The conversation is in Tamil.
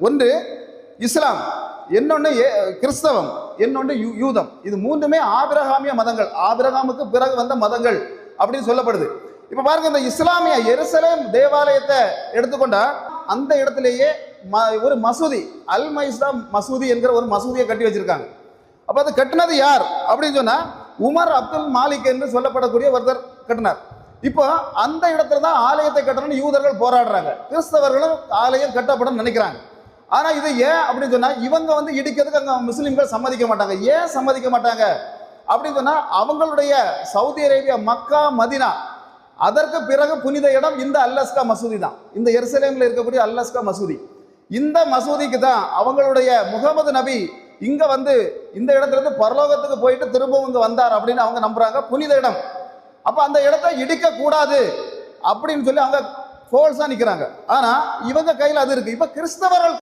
ஒன்று இஸ்லாம் இன்னொன்று ஏ- கிறிஸ்தவம் இன்னொன்று யூ- யூதம். இது மூன்றுமே ஆபிரகாமிய மதங்கள். ஆபிரகாமுக்கு பிறகு வந்த மதங்கள் அப்படின்னு சொல்லப்படுது. இப்போ பாருங்க இந்த இஸ்லாமிய எருசலேம் தேவாலயத்தை எடுத்துக்கொண்டா அந்த இடத்துலயே ம- ஒரு மசூதி அல் மைஸ்தா மசூதி என்கிற ஒரு மசூதியை கட்டி வச்சிருக்காங்க. அப்போ அது கட்டினது யார்? அப்படின்னு சொன்னா உமர் அப்துல் மாலிக் என்று சொல்லப்படக்கூடிய ஒருத்தர் கட்டினார். இப்போ அந்த இடத்துல தான் ஆலயத்தை கட்டணும்னு யூதர்கள் போராடுறாங்க. கிறிஸ்தவர்களும் ஆலயம் கட்டப்படும் நினைக்கிறாங்க. ஆனா இது ஏன் அப்படின்னு சொன்னா இவங்க வந்து இடிக்கிறதுக்கு அங்க முஸ்லிம்கள் சம்மதிக்க மாட்டாங்க. ஏன் சம்மதிக்க மாட்டாங்க? அப்படின்னு சொன்னா அவங்களுடைய சவுதி அரேபியா மக்கா மதினா அதற்கு பிறகு புனித இடம் இந்த அல்லஸ்கா மசூதி தான். இந்த எருசலேம்ல இருக்கக்கூடிய அல்லஸ்கா மசூதி. இந்த மசூதிக்கு தான் அவங்களுடைய முகமது நபி இங்க வந்து இந்த இடத்துல இருந்து பரலோகத்துக்கு போயிட்டு திரும்பவும் இங்க வந்தார் அப்படின்னு அவங்க நம்புறாங்க. புனித இடம். அப்ப அந்த இடத்த இடிக்க கூடாது அப்படின்னு சொல்லி அவங்க ஃபோல்ஸா நிக்கிறாங்க. ஆனா இவங்க கையில அது இருக்கு. இப்ப கிறிஸ்தவர்கள்